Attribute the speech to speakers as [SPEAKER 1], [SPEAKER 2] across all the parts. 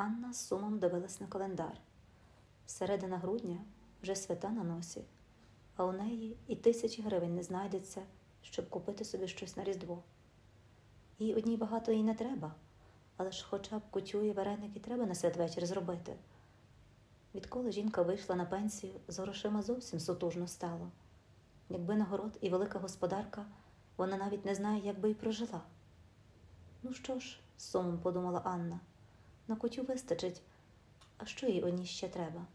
[SPEAKER 1] Анна з сумом дивилась на календар. Середина грудня вже свята на носі, а у неї і тисячі гривень не знайдеться, щоб купити собі щось на Різдво. Їй одній багато і не треба, але ж хоча б кутю і вареники треба на святвечір зробити. Відколи жінка вийшла на пенсію, з грошима зовсім сутужно стало. Якби на город і велика господарка, вона навіть не знає, як би й прожила. Ну що ж, з сумом подумала Анна, на кутю вистачить, а що їй одній ще треба?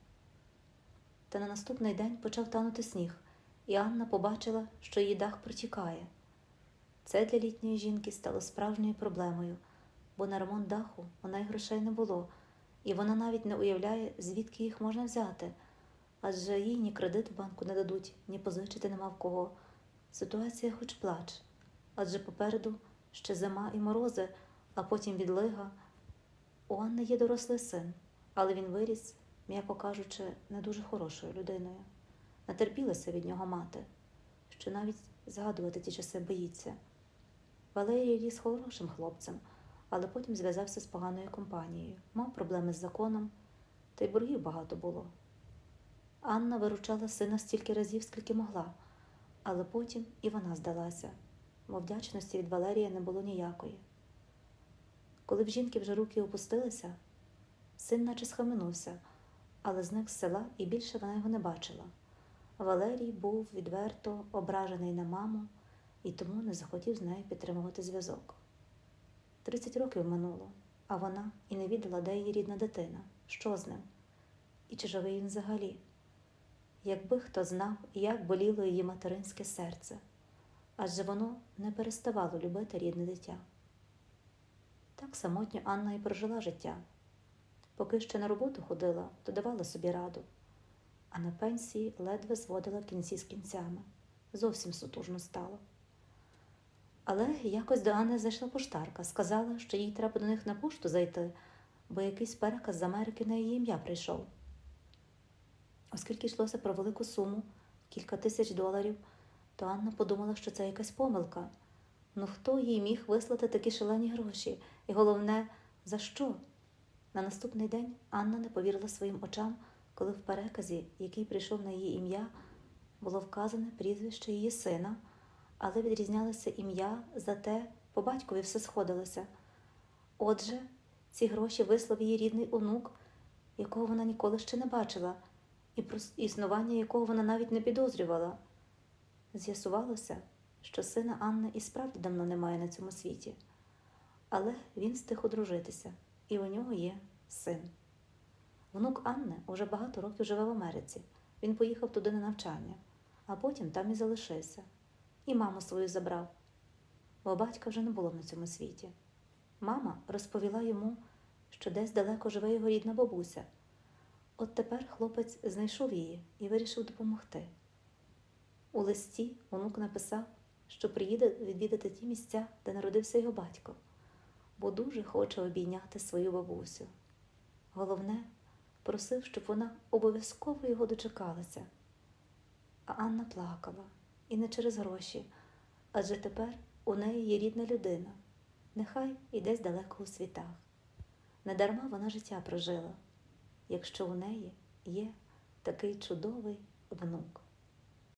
[SPEAKER 1] Та на наступний день почав танути сніг, і Анна побачила, що її дах протікає. Це для літньої жінки стало справжньою проблемою, бо на ремонт даху у неї грошей не було, і вона навіть не уявляє, звідки їх можна взяти, адже їй ні кредит в банку не дадуть, ні позичити нема в кого. Ситуація хоч плач, адже попереду ще зима і морози, а потім відлига. У Анни є дорослий син, але він виріс, м'яко кажучи, не дуже хорошою людиною. Натерпілася від нього мати, що навіть згадувати ті часи боїться. Валерій ріс хорошим хлопцем, але потім зв'язався з поганою компанією, мав проблеми з законом, та й боргів багато було. Анна виручала сина стільки разів, скільки могла, але потім і вона здалася, бо вдячності від Валерія не було ніякої. Коли в жінки вже руки опустилися, син наче схаменувся, але зник з села і більше вона його не бачила. Валерій був відверто ображений на маму і тому не захотів з нею підтримувати зв'язок. Тридцять років минуло, а вона і не віддала, де її рідна дитина, що з ним, і чи живий він взагалі. Якби хто знав, як боліло її материнське серце, адже воно не переставало любити рідне дитя. Так самотньо Анна і прожила життя. Поки ще на роботу ходила, то давала собі раду, а на пенсії ледве зводила кінці з кінцями. Зовсім сутужно стало. Але якось до Анни зайшла поштарка, сказала, що їй треба до них на пошту зайти, бо якийсь переказ з Америки на її ім'я прийшов. Оскільки йшлося про велику суму кілька тисяч доларів, то Анна подумала, що це якась помилка. Ну хто їй міг вислати такі шалені гроші? І головне, за що? На наступний день Анна не повірила своїм очам, коли в переказі, який прийшов на її ім'я, було вказане прізвище її сина, але відрізнялося ім'я за те, по батькові все сходилося. Отже, ці гроші вислав її рідний онук, якого вона ніколи ще не бачила, і про існування якого вона навіть не підозрювала. З'ясувалося, що сина Анни і справді давно немає на цьому світі, але він встиг одружитися, і у нього є син. Внук Анни уже багато років живе в Америці. Він поїхав туди на навчання, а потім там і залишився, і маму свою забрав, бо батька вже не було на цьому світі. Мама розповіла йому, що десь далеко живе його рідна бабуся. От тепер хлопець знайшов її і вирішив допомогти. У листі онук написав, що приїде відвідати ті місця, де народився його батько, бо дуже хоче обійняти свою бабусю. Головне, просив, щоб вона обов'язково його дочекалася. А Анна плакала і не через гроші, адже тепер у неї є рідна людина, нехай і десь далеко у світах. Недарма вона життя прожила, якщо у неї є такий чудовий внук.